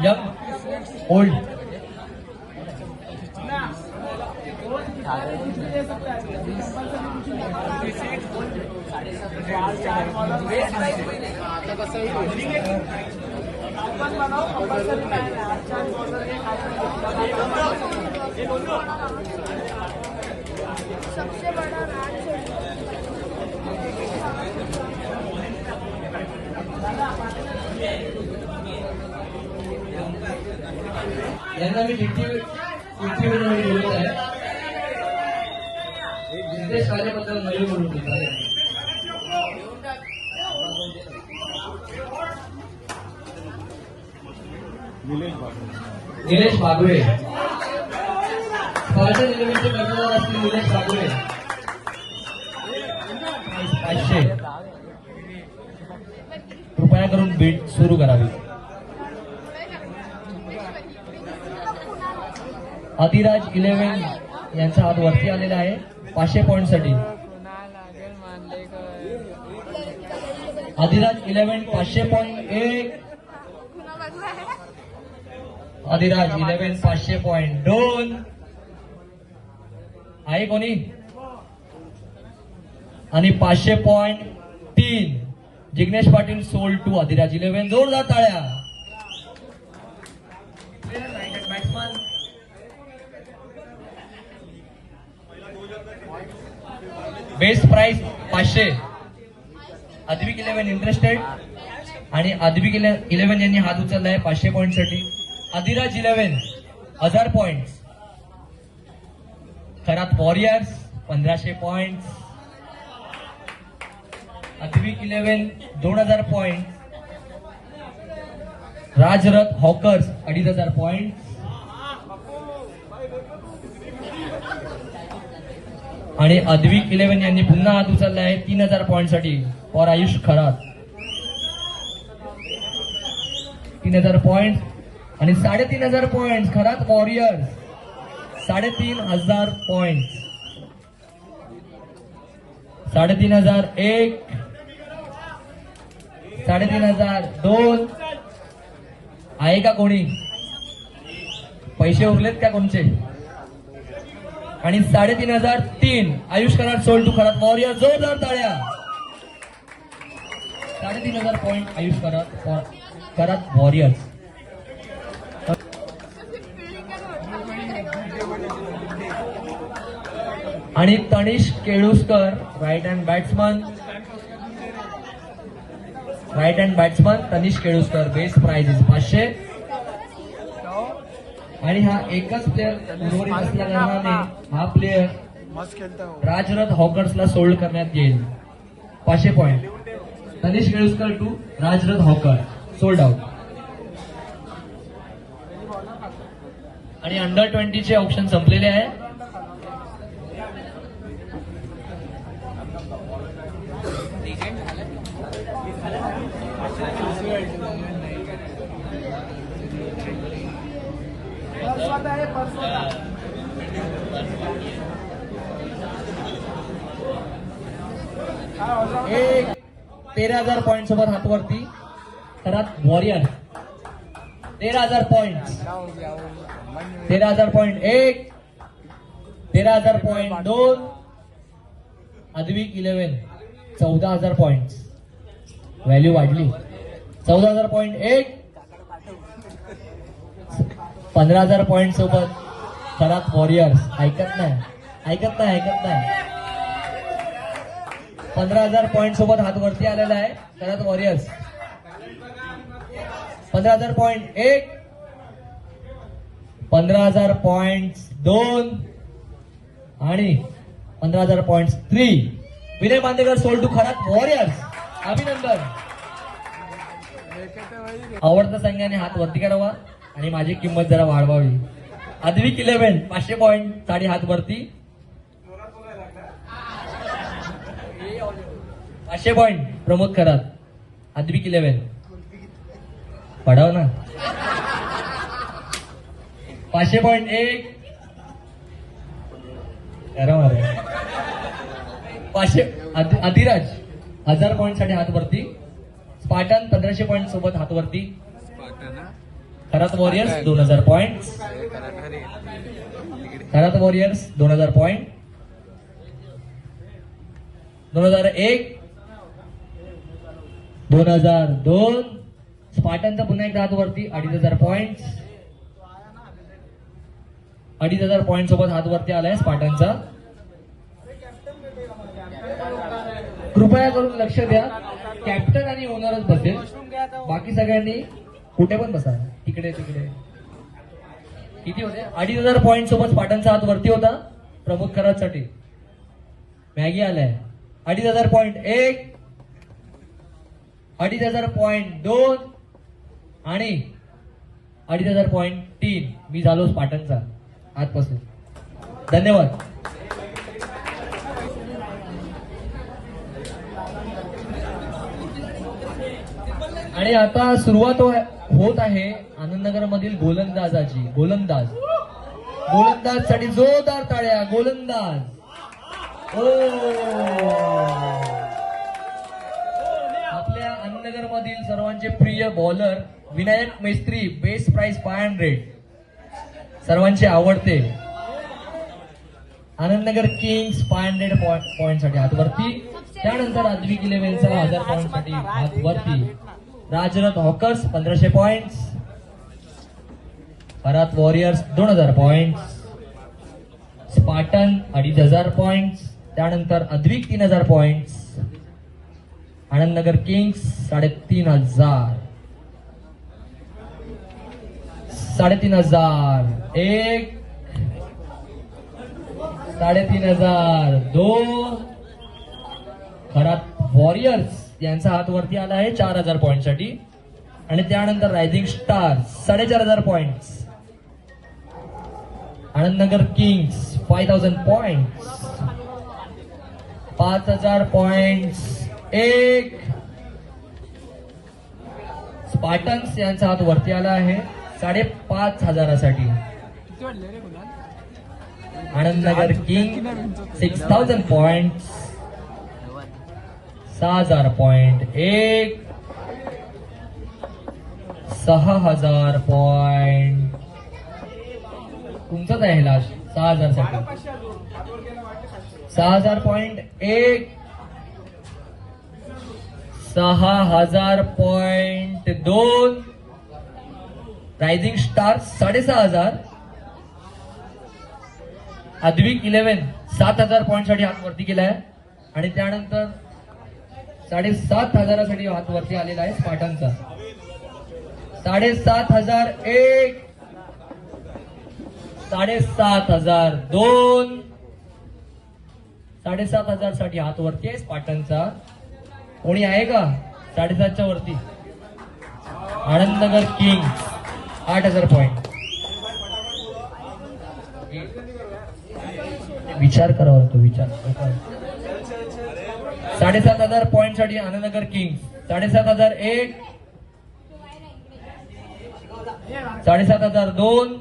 Young old सबसे बड़ा राज यांना मी फिफ्टी फिफ्टी मध्ये बोलत आहे. बिझनेस कार्याबद्दल नवीन बोलून देतात निलेश बागुळे स्पर्धा इलेव्हनचे कर्णधार असतील निलेश बागुळे पाचशे. कृपया करून बीट सुरू करावी. आदिराज इलेव्हन यांचा हात वरती आलेला आहे. पाचशे पॉईंटसाठी. आदिराज इलेव्हन पाचशे पॉईंट एक. आदिराज इलेव्हन पाचशे पॉईंट दोन. आहे कोणी? आणि पाचशे पॉईंट तीन. Jignesh Patil sold to Adiraj eleven जोरदार टाळ्या बॅट्समन बेस्ट प्राइस पाचशे. अद्विक इलेव्हन इंटरेस्टेड आणि अद्विक इलेव्हन यांनी हात उचलला आहे पाचशे पॉईंटसाठी. अधिराज इलेव्हन हजार पॉइंट खरात वॉरियर्स पंधराशे पॉइंट अद्विक इलेव्हन दोन हजार पॉइंट राजरथ हॉकर्स अडीच हजार पॉइंट आणि अद्विक इलेव्हन यांनी पुन्हा हात उचलला आहे तीन हजार पॉईंटसाठी फॉर आयुष खरात. तीन हजार पॉईंट आणि साडेतीन हजार पॉइंट खरात वॉरियर्स. साडेतीन हजार पॉइंट साडेतीन हजार एक. साडेतीन हजार दोन. आहे का कोणी? पैसे उरलेत का कोणचे आणि साडेतीन हजार तीन. आयुष करार सोल टू खरात वॉरियर जोरदार ताळ्या साडेतीन हजार पॉइंट आयुष करात करात वॉरियर्स आणि Tanish Keluskar right hand batsman right hand batsman Tanish Keluskar. Best prizes पाचशे. आणि हा एकच प्लेअर उर्वरित असल्या कारणाने हा प्लेअर हो. राजरथ हॉकर्सला सोल्ड करण्यात येईल. पाचशे point Tanish Keluskar to Rajrath hawker. Sold out आणि अंडर ट्वेंटीचे ऑप्शन संपलेले आहे. एक तेरा हजार पॉइंट सोबत हातवरती. खरात वॉरियर तेरा हजार पॉइंट तेरा हजार पॉइंट एक तेरा हजार पॉइंट दोन अद्विक इलेव्हन चौदा हजार पॉइंट व्हॅल्यू वाढली. चौदा हजार पॉइंट एक पंधरा हजार पॉइंट सोबत. खरात वॉरियर्स ऐकत नाही. ऐकत नाही ऐकत नाही. पंधरा हजार पॉईंट सोबत हात वरती आलेला आहे. करत वॉरियर्स पंधरा हजार पॉईंट एक. पंधरा हजार पॉईंट दोन. आणि पंधरा हजार point three Vinay Bandekar sold to Kharat warriors अभिनंदन. आवडत्या संघाने हात वरती करावा आणि माझी किंमत जरा वाढवावी. अद्विक इलेव्हन पाचशे पॉईंट साडी हात वरती पाचशे पॉईंट प्रमोद खरात. अद्विक इलेव्हन पडाव ना. पाचशे पॉईंट एक. मारे. पाचशे अधिराज हजार पॉईंटसाठी हात वरती. स्पाटन पंधराशे पॉईंट सोबत हात वरती. खरात वॉरियर्स दोन हजार पॉइंट खरात वॉरियर्स दोन हजार पॉइंट दोन हजार एक. दोन हजार दोन स्पार्टनचा पुन्हा एकदा हात वरती अडीच हजार पॉइंट अडीच हजार पॉइंट सोबत हात वरती आलाय स्पार्टनचा कृपया करून लक्ष द्या. कॅप्टन आणि ओनरच बसेल. बाकी सगळ्यांनी कुठे पण बसा. तिकडे तिकडे. किती होते? अडीच हजार पॉइंट सोबत स्पाटनचा हात वरती होता. प्रमोद खरासाठी मॅगी आलाय. अडीच हजार पॉइंट एक अडीच हजार पॉईंट दोन आणि अडीच हजार पॉईंट तीन. मी झालो पाटणचा आजपासून. धन्यवाद. आणि आता सुरुवात हो- होत आहे आनंदनगर मधील गोलंदाजाची. गोलंदाज. गोलंदाजसाठी जोरदार टाळ्या गोलंदाज. ओ! अहमदनगर मधील सर्वांचे प्रिय bowler Vinayak Mestri best price five hundred सर्वांचे आवडते. आनंदनगर किंग्स फाय हंड्रेड पॉइंटसाठी हातवरती. त्यानंतर अद्विक इलेव्हनचा हजार पॉईंटसाठी हातवरती. राजरथ हॉकर्स पंधराशे पॉइंट परत वॉरियर्स दोन हजार पॉइंट स्पाटन अडीच हजार पॉइंट त्यानंतर अद्विक तीन हजार पॉइंट्स आनंदनगर किंग्स साडेतीन हजार. साडेतीन हजार. एक. साडेतीन हजार. दोन. खरात वॉरियर्स यांचा हात वरती आला आहे चार हजार पॉईंटसाठी आणि त्यानंतर रायझिंग स्टार साडेचार हजार point Anandnagar kings five thousand point पाच हजार पॉईंट्स. एक स्पार्टन्स यांचा हात वरती आला आहे. साडेपाच हजारासाठी. Anandnagar king six thousand point सहा हजार पॉइंट एक. सहा हजार पॉइंट तुमचाच आहे लास्ट सहा हजारसाठी सहा हजार पॉइंट एक. सहा हजार पॉइंट दोन. रायझिंग स्टार साडेसहा हजार. अद्विक इलेव्हन सात हजार पॉईंटसाठी हात वरती केलाय. आणि त्यानंतर साडेसात हजारासाठी हात वरती आलेला आहे स्पाटनचा साडेसात हजार एक. साडेसात हजार दोन. साडेसात हजारसाठी हात वरती आहे स्पाटनचा कोणी आहे का? साडेसातच्या वरती. आनंदनगर किंग आठ हजार पॉईंट विचार करावा लागतो विचार. साडेसात हजार पॉईंटसाठी आनंदनगर किंग साडेसात हजार एक. साडेसात हजार दोन.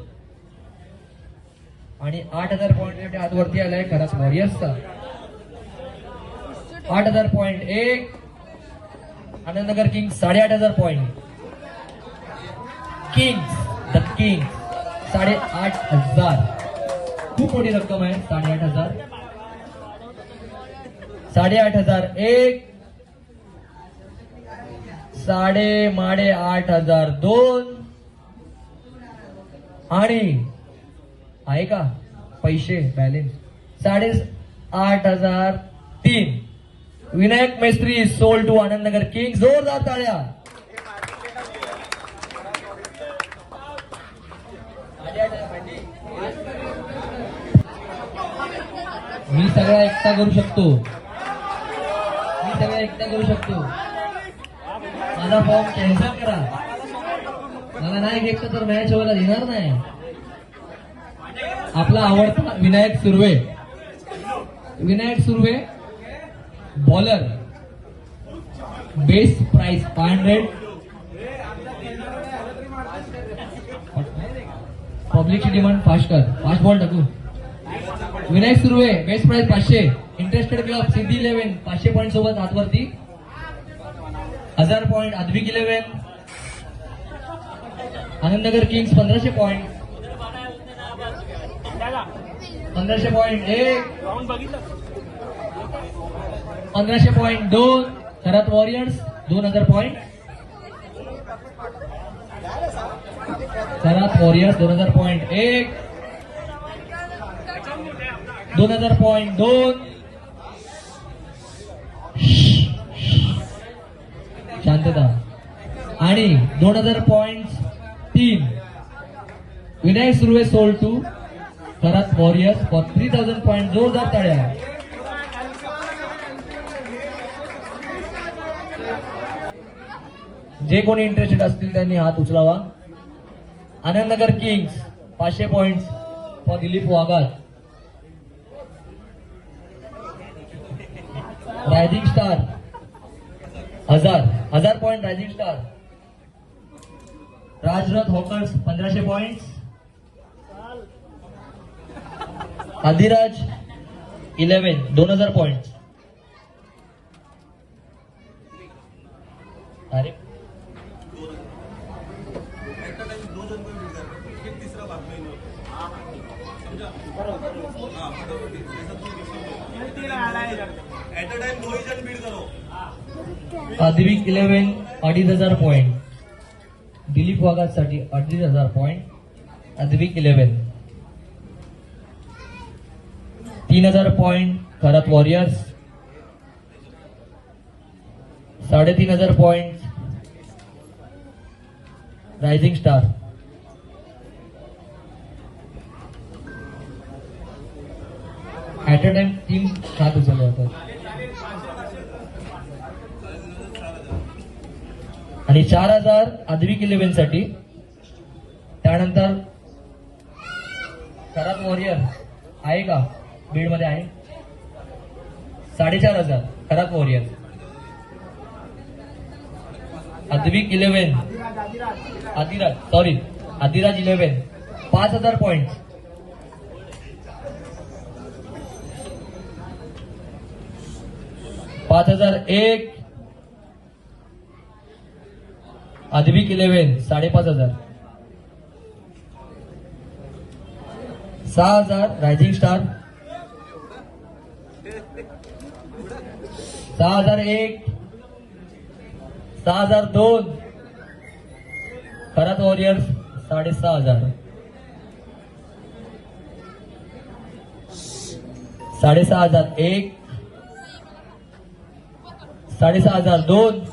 आणि आठ हजार पॉईंटसाठी आजवरती आलाय खराच वॉरियर्सचा आठ हजार पॉईंट एक. आनंदनगर किंग्स साडेआठ हजार पॉईंट किंग्स द किंग्स साडेआठ हजार. खूप मोठी रक्कम आहे साडेआठ हजार. साडेआठ हजार एक साडे माडे आठ हजार दोन. आणि आहे का? पैसे बॅलेन्स साडे आठ हजार तीन. Vinayak Mestri sold to Anandnagar king जोरदार टाळ्या मी सगळा एकटा करू शकतो. मी सगळा एकटा करू शकतो. माझा फॉर्म कॅन्सल करा. मला नाही घेतलं तर मॅच व्हायला देणार नाही. आपला आवडता Vinayak Surve. Vinayak Surve bowler best price five hundred पब्लिकची demand fast कर. फास्ट बॉल टाकू. विनायक सुर्वे बेस्ट प्राइस पाचशे. इंटरेस्टेड क्लब सिद्धी इलेव्हन पाचशे पॉईंट सोबत आतवरती. हजार point Advik eleven Anandnagar kings पंधराशे पॉईंट पंधराशे पॉईंट एक पंधराशे पॉईंट दोन खरात वॉरियर्स दोन हजार पॉईंट खरात वॉरियर्स दोन हजार पॉईंट एक. दोन हजार पॉईंट दोन. शांतता. आणि दोन हजार पॉईंट तीन. Vinayak Surve sold to Kharat warriors for three thousand point जोरदार तळ्या. जे कोणी इंटरेस्टेड असतील त्यांनी हात उचलावा. आनंदनगर किंग्स पाचशे point for Dilip Wagha rising star हजार हजार point rising star Rajrath hawkers पंधराशे पॉइंट आदिराज इलेव्हन दोन हजार पॉइंट अरे ऍट अ टाइम दो ही जन बीट साध्विक इलेव्हन अडीच हजार पॉईंट दिलीप वाघासाठी अडीच हजार पॉईंट साध्विक इलेव्हन तीन हजार पॉईंट खरात वॉरियर्स साडेतीन हजार point rising star at a time तीन सात उचलले जातात आणि चार हजार आद्विक इलेव्हनसाठी त्यानंतर खरात वॉरियर आहे का? बीडमध्ये आहे. साडेचार हजार Kharat warrior Advik eleven Adiraj sorry Adiraj eleven पाच हजार पॉइंट पाच हजार एक. आदविक इलेव्हन साडेपाच हजार. सहा हजार रायझिंग स्टार सहा हजार एक. सहा हजार दोन. खरात वॉरियर्स साडेसहा हजार. साडेसहा हजार एक. साडेसहा हजार दोन.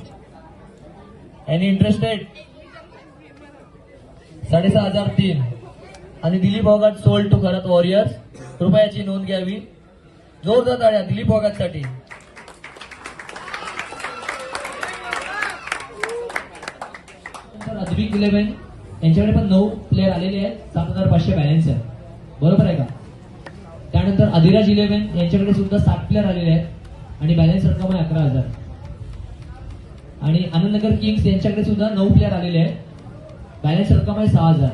एनी इंटरेस्टेड साडेसहा हजार तीन. आणि Dilip Bhogat sold to Kharat warriors कृपयाची नोंद घ्यावी. जोरदार टाळ्या दिलीप भोगाटसाठी अद्विक इलेव्हन यांच्याकडे पण नऊ प्लेअर आलेले आहेत. सात हजार पाचशे बॅलन्स आहे बरोबर आहे का? त्यानंतर अधिराज इलेव्हन यांच्याकडे सुद्धा सात प्लेअर आलेले आहेत. आणि बॅलन्स रक्कम आहे अकरा हजार. आणि आनंदनगर किंग्स यांच्याकडे सुद्धा नऊ प्लेअर आलेले आहेत. बॅलन्स रक्कम आहे सहा हजार.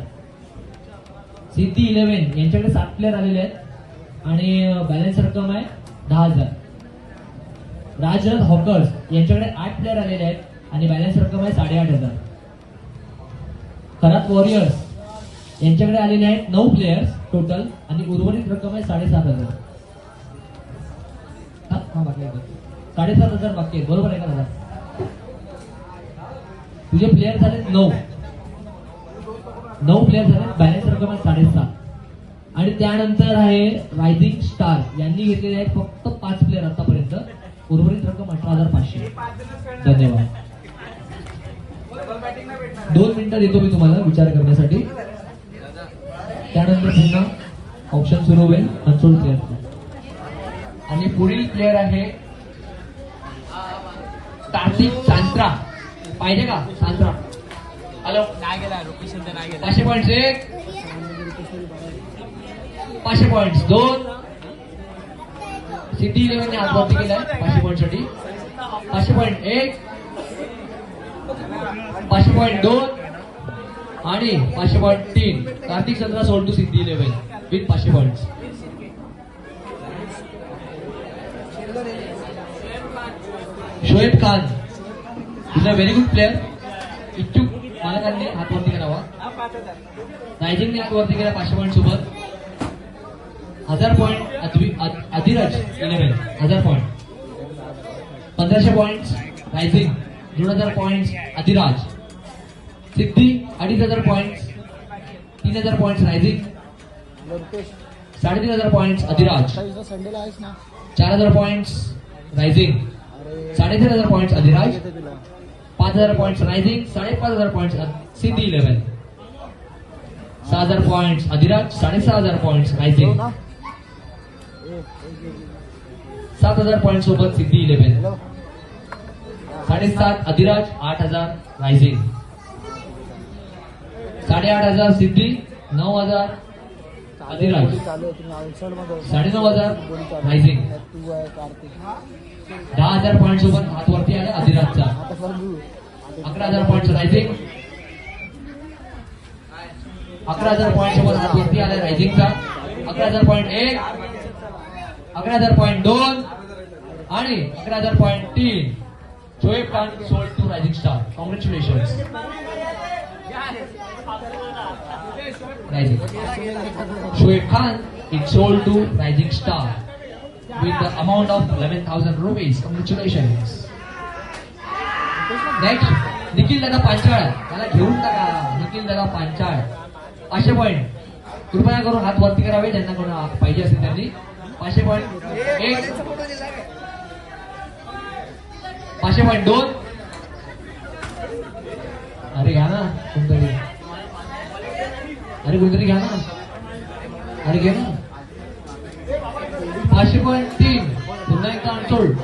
सिद्धी इलेव्हन यांच्याकडे सात प्लेअर आलेले आहेत. आणि बॅलन्स रक्कम आहे दहा हजार. राजरथ हॉकर्स यांच्याकडे आठ प्लेअर आलेले आहेत आणि बॅलन्स रक्कम आहे साडेआठ हजार. खरात वॉरियर्स यांच्याकडे आलेले आहेत नऊ प्लेयर्स टोटल आणि उर्वरित रक्कम आहे साडेसात हजार. साडेसात हजार बाकी बरोबर आहे का दादा? तुझे प्लेयर झाले नऊ. नऊ प्लेयर झाले बॅलेन्स रक्कम आहे साडेसात. आणि त्यानंतर आहे रायझिंग स्टार यांनी घेतलेले आहेत फक्त पाच प्लेयर आतापर्यंत. उर्वरित रक्कम अठरा हजार पाचशे. धन्यवाद. दोन मिनिटं देतो मी तुम्हाला विचार करण्यासाठी. त्यानंतर पुन्हा ऑप्शन सुरू होईल. कन्सोल प्लेअर आणि पुढील प्लेअर आहे कार्तिक सांत्रा पाहिजे का? सांत्रा हॅलो. नाही गेला रुपी तर नाही गेला पाचशे पॉईंट एक. पाचशे पॉईंट दोन. सिटी इलेव्हनने आत्महत्या केलाय. पाचशे पॉईंटसाठी पाचशे पॉईंट एक. पाचशे पॉईंट दोन. आणि पाचशे पॉईंट तीन. Kartik Chandra sold to Siddhi eleven. With पाचशे point Shoaib Khan. Is a very good player इच्छुक मालकांनी हातवरती करावा. रायझिंगने हात वरती केला पाचशे पॉईंट सोबत. हजार पॉईंट अधिराज इलेव्हन हजार पॉईंट पंधराशे पॉईंट रायझिंग दोन हजार पॉईंट अधिराज. सिद्धी अडीच हजार पॉईंट तीन हजार पॉईंट रायझिंग साडेतीन हजार पॉईंट अधिराज. संडेला आहेस ना चार हजार पॉईंट रायझिंग साडेतीन हजार पॉईंट अधिराज. पाच हजार पॉईंट रायझिंग साडेपाच हजार पॉईंट सिद्धी इलेव्हन सहा हजार पॉईंट अधिराज साडेसहा हजार पॉईंट रायझिंग सात हजार पॉईंट सोबत सिद्धी इलेव्हन साडेसात अधिराज आठ हजार रायझिंग साडेआठ हजार सिद्धी नऊ हजार साडेनऊ हजार रायझिंग दहा हजार पॉईंट सोबत हात वरती आला घेऊ अकरा हजार पॉईंट रायझिंग अकरा हजार पॉईंट सोबत हात वरती आला रायझिंगचा अकरा हजार पॉईंट एक. अकरा हजार पॉईंट दोन. आणि अकरा हजार पॉईंट तीन. Shoaib Khan sold to rising star congratulation rising Shoaib Khan it sold to rising star with the amount of 11,000 rupees. Congratulations. Next Nikhil Dada Panchal त्याला घेऊन टाका निखिल दादा पांचाळ पाचशे पॉईंट कृपया करून हात वरती करावे ज्यांना कोण पाहिजे असेल त्यांनी. पाचशे पॉईंट एक. पाचशे पॉईंट दोन. अरे घ्या ना कोणतरी अरे कोणतरी घ्या ना. अरे घे ना. पाचशे पॉईंट तीन. पुन्हा एकदा अनसोल्ड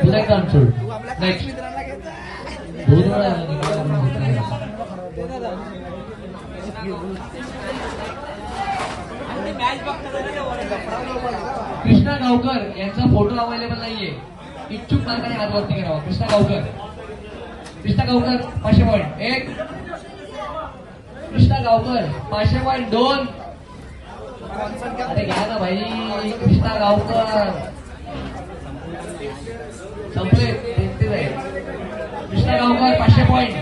पुन्हा एकदा अनसोल्ड नेक्स्ट दोन वेळा कृष्णा गावकर यांचा फोटो अवेलेबल नाहीये. इच्छुक मार्गाने हात वरती करावा. कृष्णा गावकर. कृष्णा गावकर पाचशे पॉईंट एक. कृष्णा गावकर पाचशे पॉईंट दोन. अरे घ्या ना भाई कृष्णा गावकर. संपले देखते कृष्णा गावकर पाचशे पॉईंट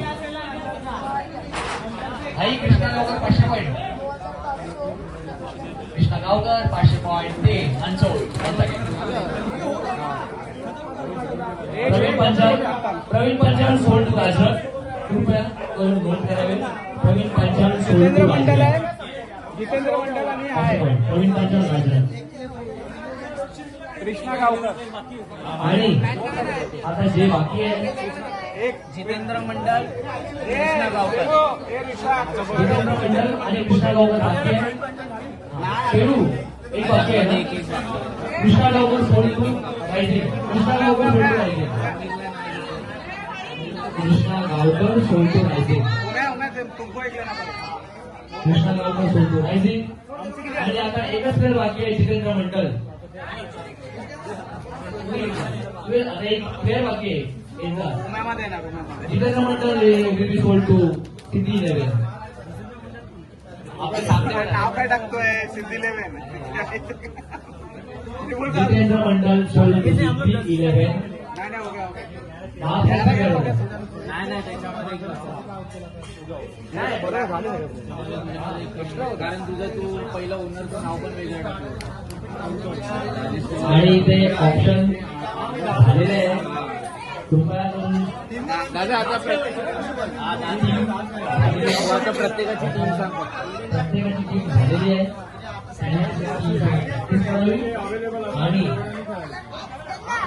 भाई कृष्णा गावकर पाचशे पॉईंट कृष्णा गावकर पाचशे पॉईंट ते अंचोळ प्रवीण पंचाल प्रवीण पंचाल सोल्ड गाजर. कृपया करून नोंद करावे प्रवीण पंचाल सोल्ड टू जितेंद्र मंडल आणि पाचशे प्रवीण पंचाल गाजर कृष्णा गावकर. आणि आता जे बाकी आहे जितेंद्र मंडल कृष्णा गावकर. जितेंद्र मंडल आणि कृष्णा गावकर बाकी आहे. खेळू एक बाकी आहे कृष्णा गावकर सोडून पाहिजे. कृष्णा गावकर सोडून पाहिजे. कृष्णा गावकर सोडतो पाहिजे. कृष्णा गावकर सोडतो पाहिजे आणि आता एकच प्लेअर बाकी आहे जितेंद्र मंडल आता एक प्लेअर बाकी आहे एकदा Jitendra Mandal will be sold to city eleven आपण सांगतो नाव काय टाकतोय Siddhi eleven Jitendra Mandal sold to city eleven नाही नाही ओके ओके दहा प्लेयर होते. नाही नाही त्याच्यामध्ये नाही बरोबर झालं कारण तुझं तू पहिलं ओनरचं नाव पण वेगळं टाकलं. आणि ते ऑप्शन झालेले दादा आता प्रत्येक आता प्रत्येकाची टीम सांग. प्रत्येकाची टीम झालेली आहे. आणि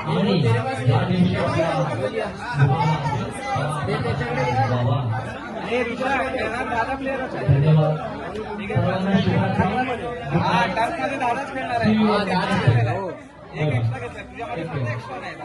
आणि दादा शुभरात्री. हा टर्फमध्ये दादाच खेळणार आहे. हो. एक एक्स्ट्रा तुझ्यामध्ये नाही